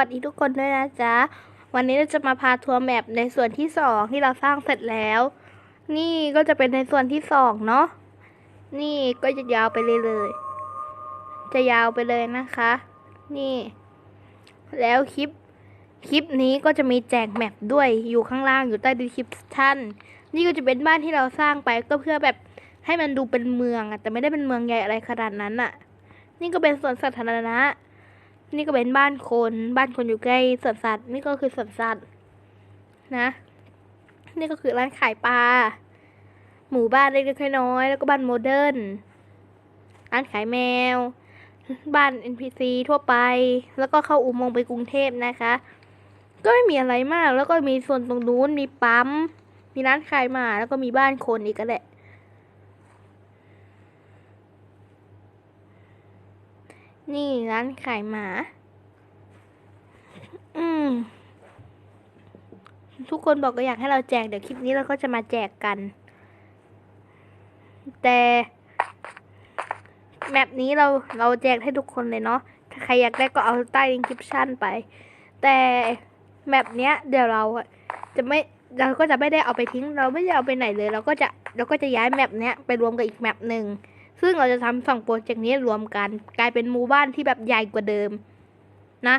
วัสดีทุกคนด้วยนะจ๊ะ วันนี้เราจะมาพาทัวร์แมปในส่วนที่สองที่เราสร้างเสร็จแล้ว นี่ก็จะเป็นในส่วนที่สองเนาะ นี่ก็จะยาวไปเลยเลย จะยาวไปเลยนะคะ นี่ แล้วคลิป คลิปนี้ก็จะมีแจกแมปด้วย อยู่ข้างล่างอยู่ใต้ดีคริปชั่น นี่ก็จะเป็นบ้านที่เราสร้างไปก็เพื่อแบบให้มันดูเป็นเมืองอะแต่ไม่ได้เป็นเมืองใหญ่อะไรขนาดนั้นอะนี่ก็เป็นสวนสาธารณะ นี่ก็เป็นบ้านคน บ้านคนอยู่ใกล้สวนสัตว์ นี่ก็คือสวนสัตว์ นะ นี่ก็คือร้านขายปลา หมู่บ้านเล็กๆน้อยๆแล้วก็บ้านโมเดิร์น ร้านขายแมว บ้าน NPC ทั่วไป แล้วก็เข้าอุโมงค์ไปกรุงเทพนะคะ ก็ไม่มีอะไรมาก แล้วก็มีส่วนตรงนู้น มีปั๊ม มีร้านขายหมา แล้วก็มีบ้านคนอีกก็แหละ นี่ร้านขายหมา อืม ทุกคนบอกก็อยากให้เราแจก เดี๋ยวคลิปนี้เราก็จะมาแจกกัน แต่แมปนี้เราเราแจกให้ทุกคนเลยเนาะ ถ้าใครอยากได้ก็เอาใต้ลิงก์คลิปชั่นไป แต่แมปเนี้ย เดี๋ยวเราจะไม่เราก็จะไม่ได้เอาไปทิ้ง เราไม่ได้เอาไปไหนเลย เราก็จะเราก็จะย้ายแมปเนี้ยไปรวมกับอีกแมปหนึ่ง ซึ่งเราจะทำสองโปรเจกต์นี้รวมกัน กลายเป็นหมู่บ้านที่แบบใหญ่กว่าเดิม นะ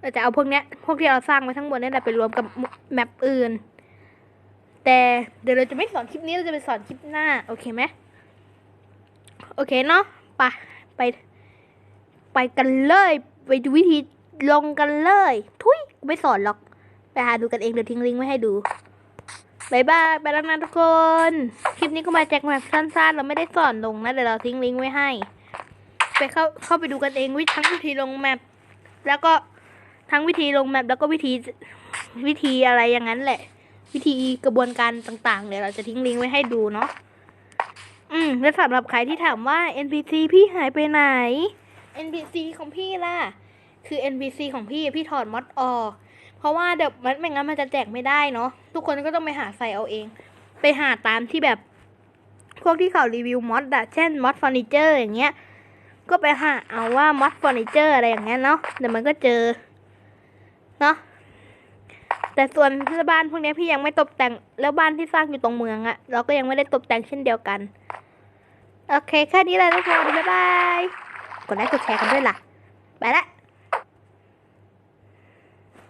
เราจะเอาพวกเนี้ยพวกที่เราสร้างไว้ทั้งหมดนี่แหละไปรวมกับแมปอื่น แต่เดี๋ยวเราจะไม่สอนคลิปนี้เราจะไปสอนคลิปหน้า โอเคไหมโอเคเนาะไปไป ไปกันเลยไปดูวิธีลงกันเลย ทุยไม่สอนหรอก ไปหาดูกันเองเดี๋ยวทิ้งลิงก์ไว้ให้ดู บายบายไปแล้วนะทุกคน คลิปนี้ก็มาแจกแมปสั้นๆ เราไม่ได้สอนลงนะ เดี๋ยวเราทิ้งลิงก์ไว้ให้ ไปเข้าเข้าไปดูกันเองวิทั้งวิธีลงแมปแล้วก็ทั้งวิธีลงแมปแล้วก็วิธีวิธีอะไรอย่างนั้นแหละ วิธีกระบวนการต่างๆ เดี๋ยวเราจะทิ้งลิงก์ไว้ให้ดูเนาะอืมแล้วสำหรับใครที่ถามว่า NPC พี่หายไปไหน NPC ของพี่ล่ะ คือ NPC ของพี่พี่ถอดมอดออก เพราะว่าเดี๋ยวมันไม่งั้นมันจะแจกไม่ได้เนาะทุกคนก็ต้องไปหาใส่เอาเอง ไปหาตามที่แบบ พวกที่เขารีวิวมอดอะเช่นมอดเฟอร์นิเจอร์อย่างเงี้ย ก็ไปหาเอาว่ามอดเฟอร์นิเจอร์อะไรอย่างเงี้ยเนาะเดี๋ยวมันก็เจอเนาะแต่ส่วนบ้านพวกนี้พี่ยังไม่ตกแต่งแล้วบ้านที่สร้างอยู่ตรงเมืองอะเราก็ยังไม่ได้ตกแต่งเช่นเดียวกัน โอเคแค่นี้เลยทุกคนบ๊ายบายกดไลค์กดแชร์กันด้วยล่ะ ไปละ